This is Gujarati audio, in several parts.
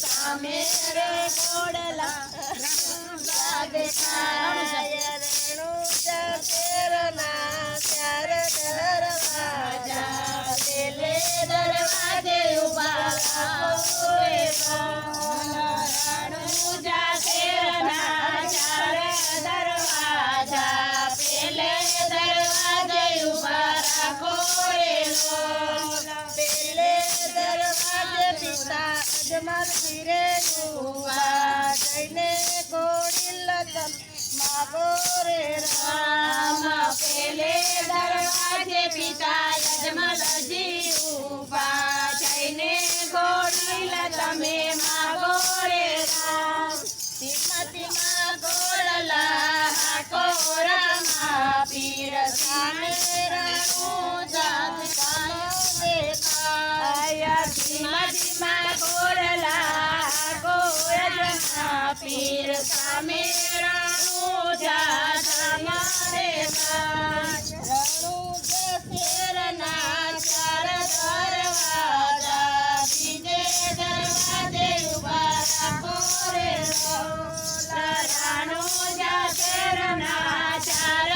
સામે રે ઘોડલા જઈને કોડી લગન માગો રે રામ. પેલે દરવાજે પિતા અજમલજી ઊભા જઈને કોડી તમે માગો રે રામ. તીમા તીમા ગોળલા કોરામાં પીર સામે રણું પીર સામે રણું જાત કાયો દેખાય રણું જસેરના ચાર દરવાજા બીજે દરવાજે ઊભા રાખો રે રાણો જાતરના ચાર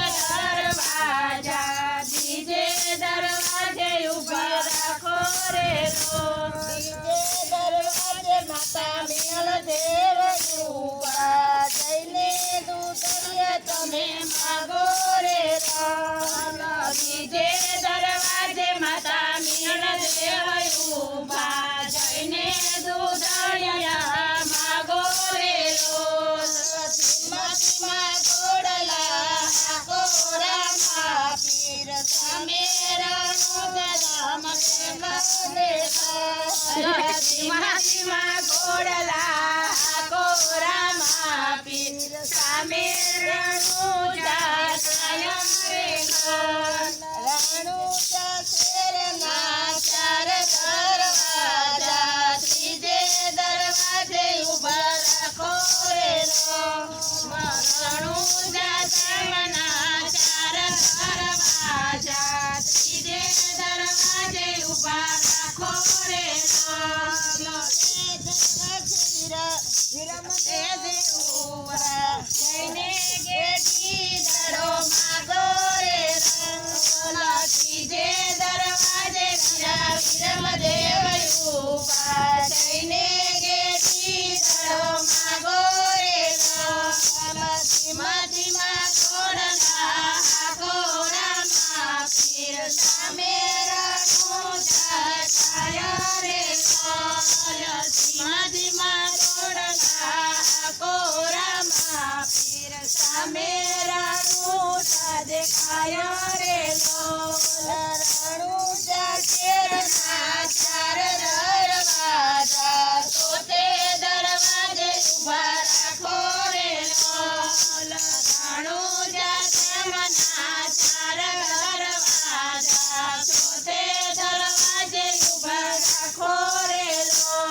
દરવાજા બીજે દરવાજે ઊભા રાખો રે બીજે દરવાજે તમે માગો રે બીજે દરવાજે માતા જઈને દૂતરિયા માગો રે ગોડલા કોરામાં પીર સામે રાણો ગદામ સીમા સીમા ગોડલા